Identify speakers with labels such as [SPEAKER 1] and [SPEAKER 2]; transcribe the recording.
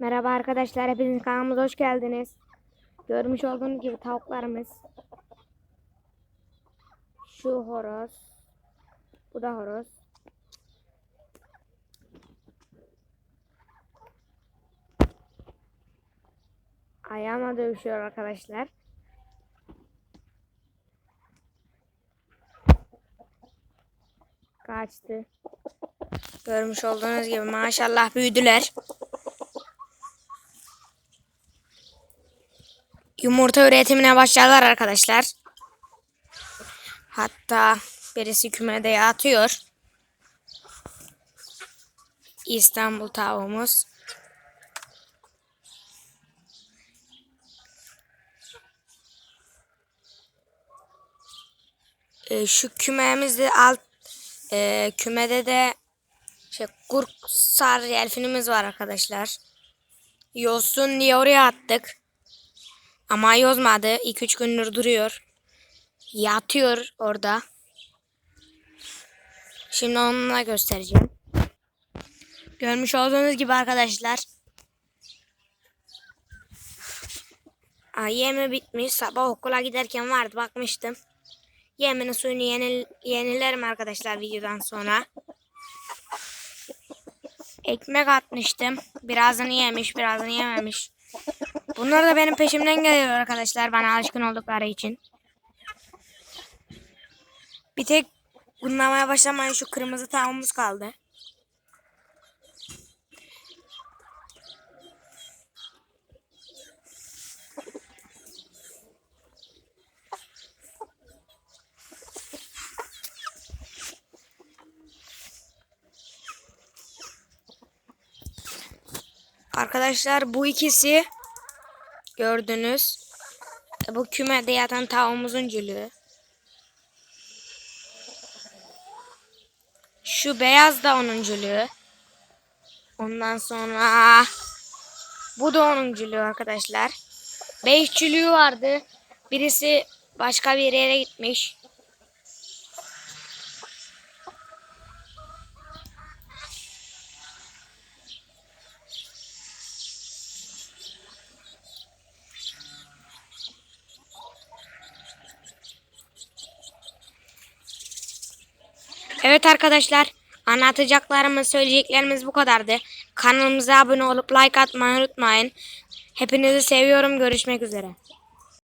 [SPEAKER 1] Merhaba arkadaşlar, hepiniz kanalımıza hoş geldiniz. Görmüş olduğunuz gibi tavuklarımız. Şu horoz. Bu da horoz. Ayağıma dövüşüyor arkadaşlar. Kaçtı. Görmüş olduğunuz gibi maşallah büyüdüler. Yumurta üretimine başladılar arkadaşlar. Hatta birisi kümede yatıyor. İstanbul tavuğumuz. Ee, şu kümemizde alt e, kümede de şey kurk sarı elfinimiz var arkadaşlar. Yosun diye oraya attık. Ama yozmadı. 2-3 gündür duruyor. Yatıyor orada. Şimdi onunla göstereceğim. Görmüş olduğunuz gibi arkadaşlar. Aa, yemi bitmiş. Sabah okula giderken vardı bakmıştım. Yemini suyunu yenil yenilerim arkadaşlar videodan sonra. Ekmek atmıştım. Birazını yemiş, birazını yememiş. Bunlar da benim peşimden geliyor arkadaşlar bana alışkın oldukları için. Bir tek bunlamaya başlamayan şu kırmızı tavuğumuz kaldı. Arkadaşlar bu ikisi gördünüz. Bu kümede yatan tavuğumuzun cülüğü. Şu beyaz da onun cülüğü. Ondan sonra bu da onun cülüğü arkadaşlar. Beş cülüğü vardı. Birisi başka bir yere gitmiş. Evet arkadaşlar anlatacaklarımız söyleyeceklerimiz bu kadardı. Kanalımıza abone olup like atmayı unutmayın. Hepinizi seviyorum. Görüşmek üzere.